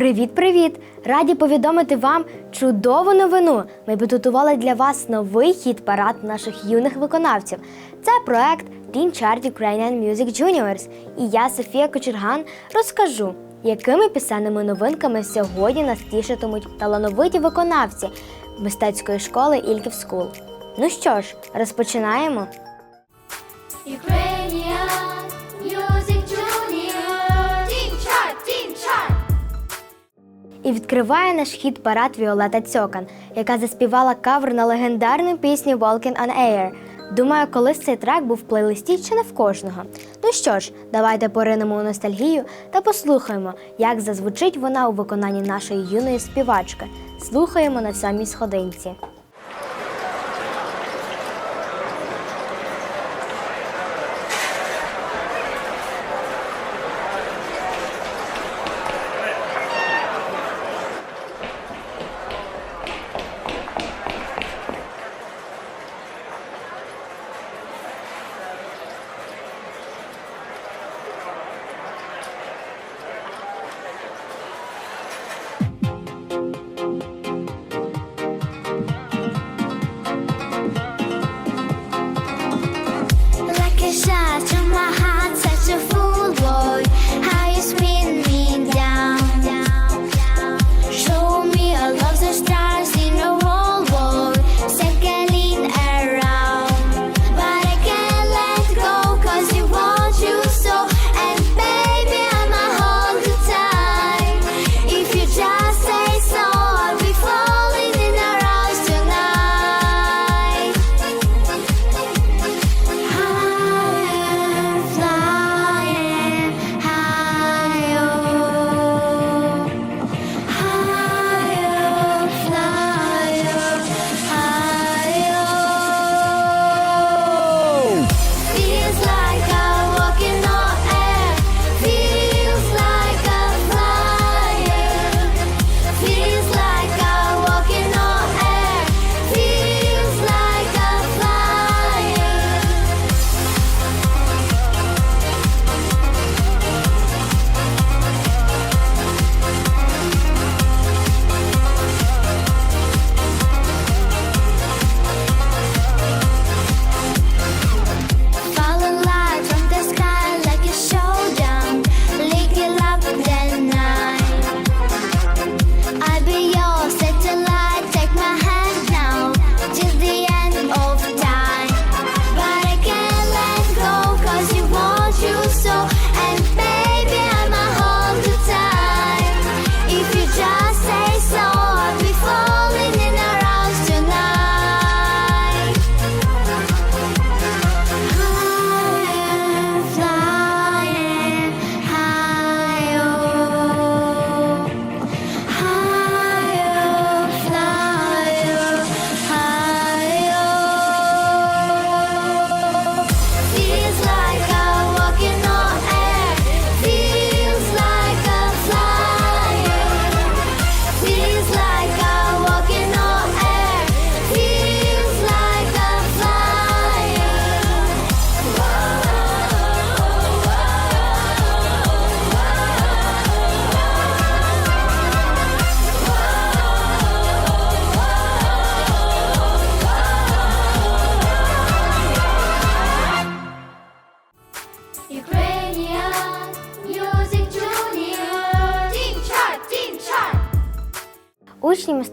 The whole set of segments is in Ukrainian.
Привіт-привіт! Раді повідомити вам чудову новину. Ми підготували для вас новий хіт-парад наших юних виконавців. Це проект Teen Chart Ukrainian Music Juniors. І я, Софія Кочерган, розкажу, якими пісенними новинками сьогодні нас тішитимуть талановиті виконавці мистецької школи Ільків Скул. Ну що ж, розпочинаємо. Ukrainian І відкриває наш хід парад Віолета Цьокан, яка заспівала кавер на легендарну пісню Walking on Air. Думаю, колись цей трек був в плейлисті чи не в кожного. Ну що ж, давайте поринемо у ностальгію та послухаємо, як зазвучить вона у виконанні нашої юної співачки. Слухаємо на самій сходинці.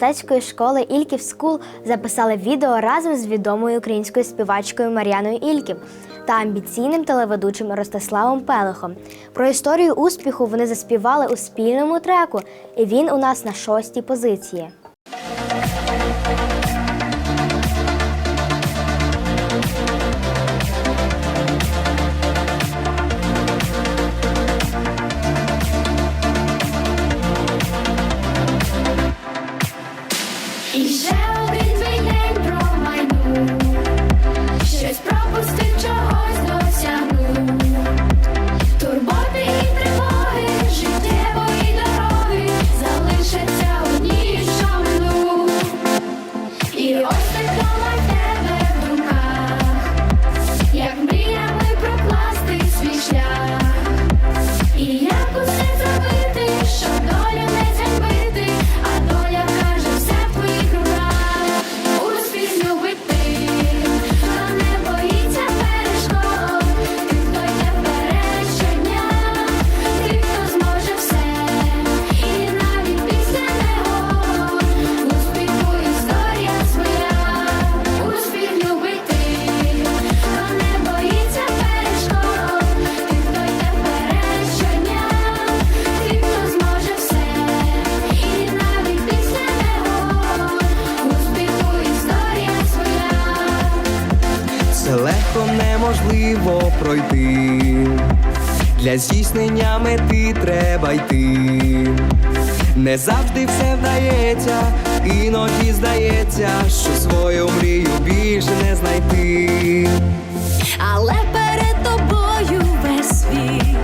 Мистецької школи Ільків Скул записали відео разом з відомою українською співачкою Мар'яною Ільків та амбіційним телеведучим Ростиславом Пелехом. Про історію успіху вони заспівали у спільному треку, і він у нас на шостій позиції. Треба йти. Не завжди все вдається, іноді здається, що свою мрію більше не знайти. але перед тобою весь світ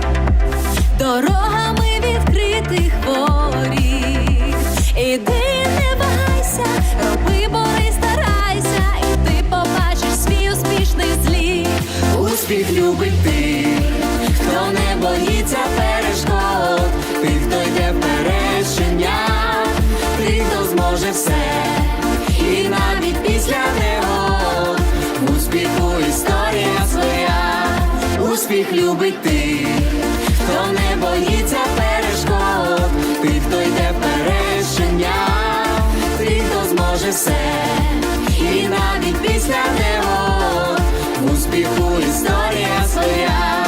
дорогами відкритих воріт. Іди, не вагайся, роби, бори, старайся, і ти побачиш свій успішний зліт. Успіх любить ти, хто не боїться перешкод, ти, хто йде вперед щодня, ти, хто зможе все, і навіть після негод успіху історія своя, успіх любить ти, хто не боїться перешкод, ти, хто йде вперед щодня, ти, хто зможе все, і навіть після негод успіху історія своя.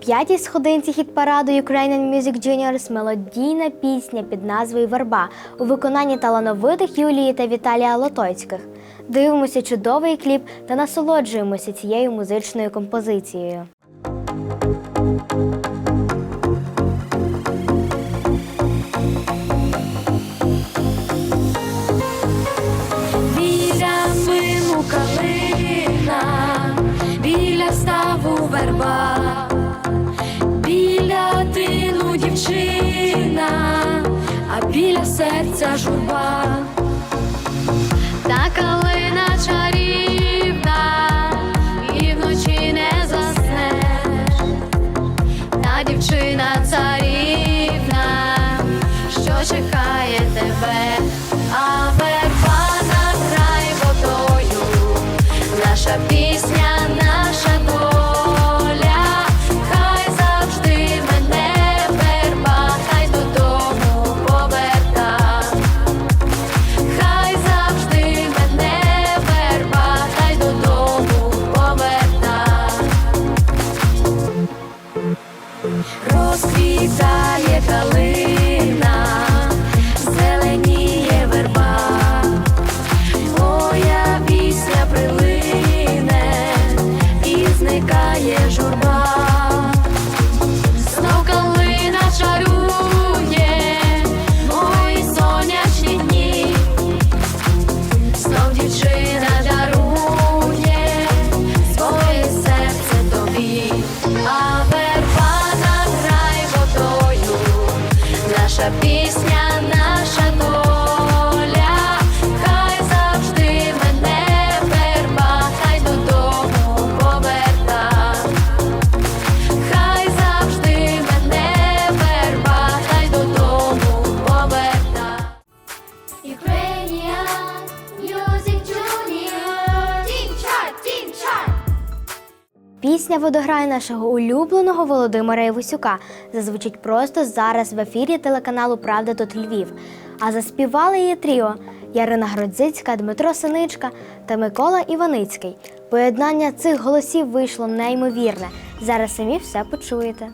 П'ятій сходинці хіт-параду Ukrainian Music Juniors мелодійна пісня під назвою Верба у виконанні талановитих Юлії та Віталія Лотоцьких. Дивимося чудовий кліп та насолоджуємося цією музичною композицією. Серця журба. Та калина чарівна, і вночі не заснеш. Та дівчина царівна, що чекає тебе, Пісня водограє нашого улюбленого Володимира Івасюка зазвучить просто зараз в ефірі телеканалу Правда тут Львів. А заспівали її тріо Ярина Гродзицька, Дмитро Синичка та Микола Іваницький. Поєднання цих голосів вийшло неймовірне. Зараз самі все почуєте.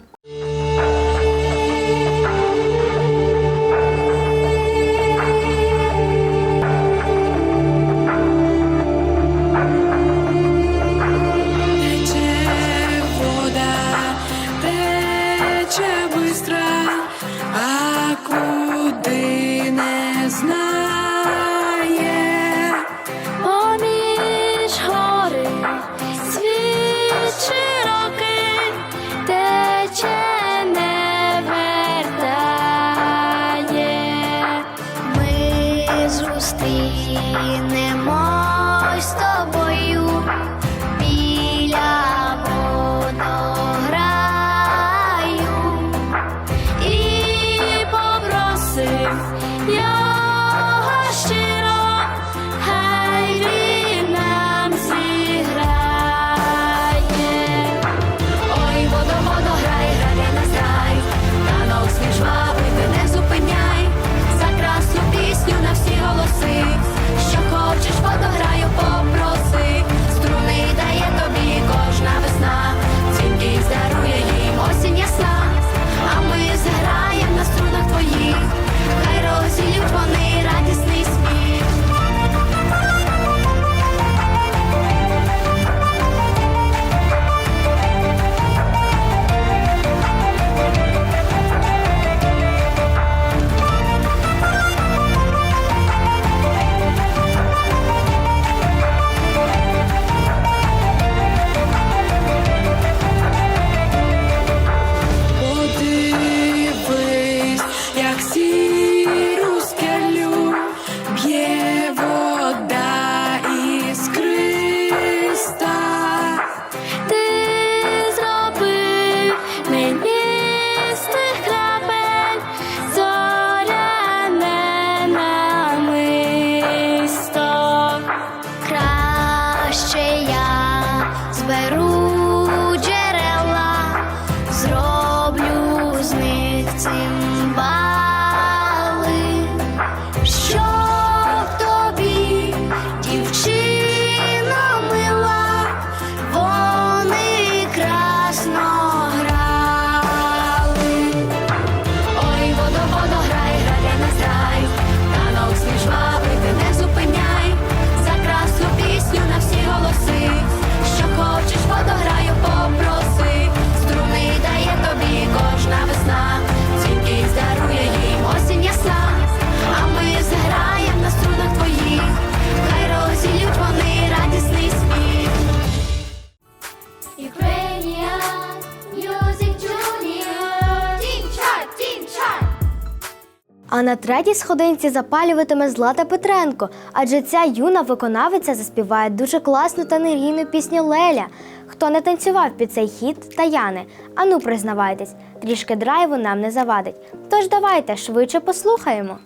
на третій сходинці запалюватиме Злата Петренко, адже ця юна виконавиця заспіває дуже класну та енергійну пісню Леля. Хто не танцював під цей хід Таяни? Ану, признавайтесь, трішки драйву нам не завадить. Тож давайте швидше послухаємо.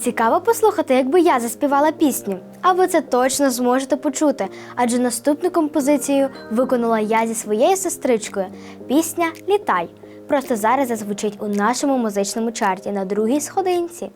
цікаво послухати, якби я заспівала пісню. А ви це точно зможете почути, адже наступну композицію виконала я зі своєю сестричкою. Пісня Літай. Просто зараз зазвучить у нашому музичному чарті на другій сходинці.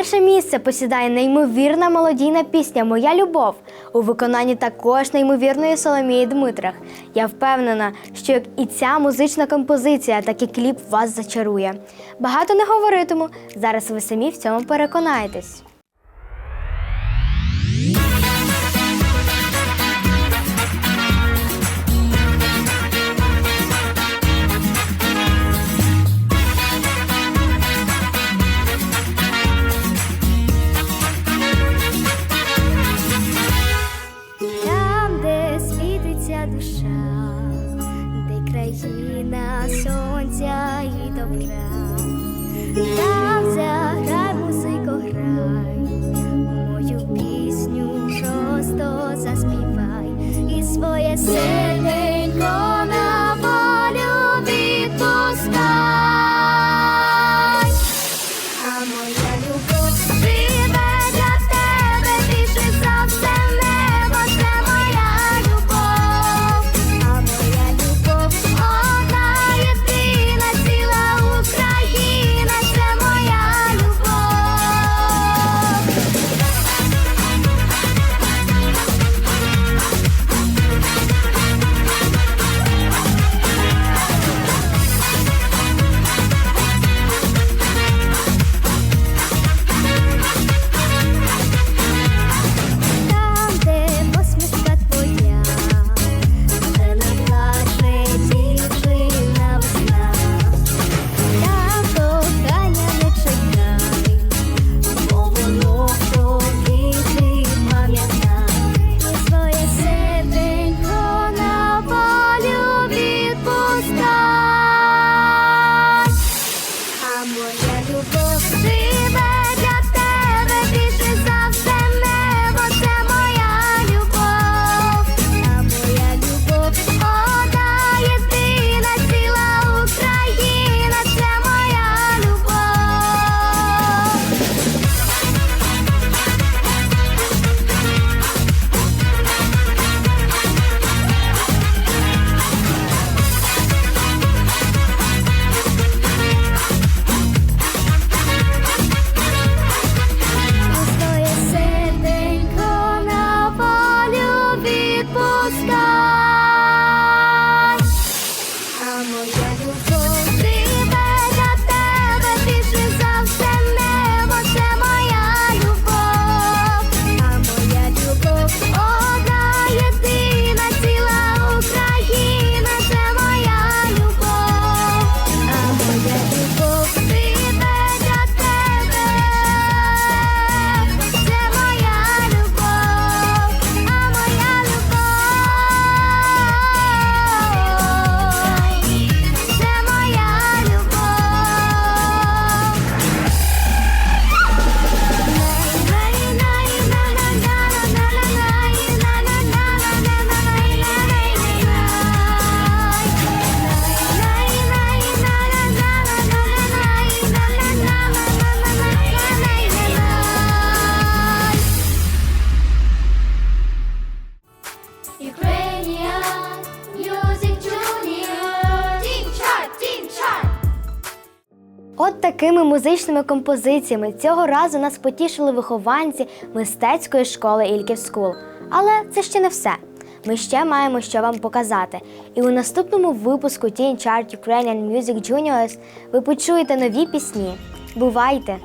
Перше місце посідає неймовірна молодійна пісня Моя любов у виконанні також неймовірної Соломії Дмитрах. Я впевнена, що як і ця музична композиція, так і кліп вас зачарує. Багато не говоритиму. Зараз ви самі в цьому переконаєтесь. Такими музичними композиціями цього разу нас потішили вихованці мистецької школи Ільків Скул. Але це ще не все. Ми ще маємо що вам показати. І у наступному випуску Teen Chart Ukrainian Music Juniors ви почуєте нові пісні. Бувайте!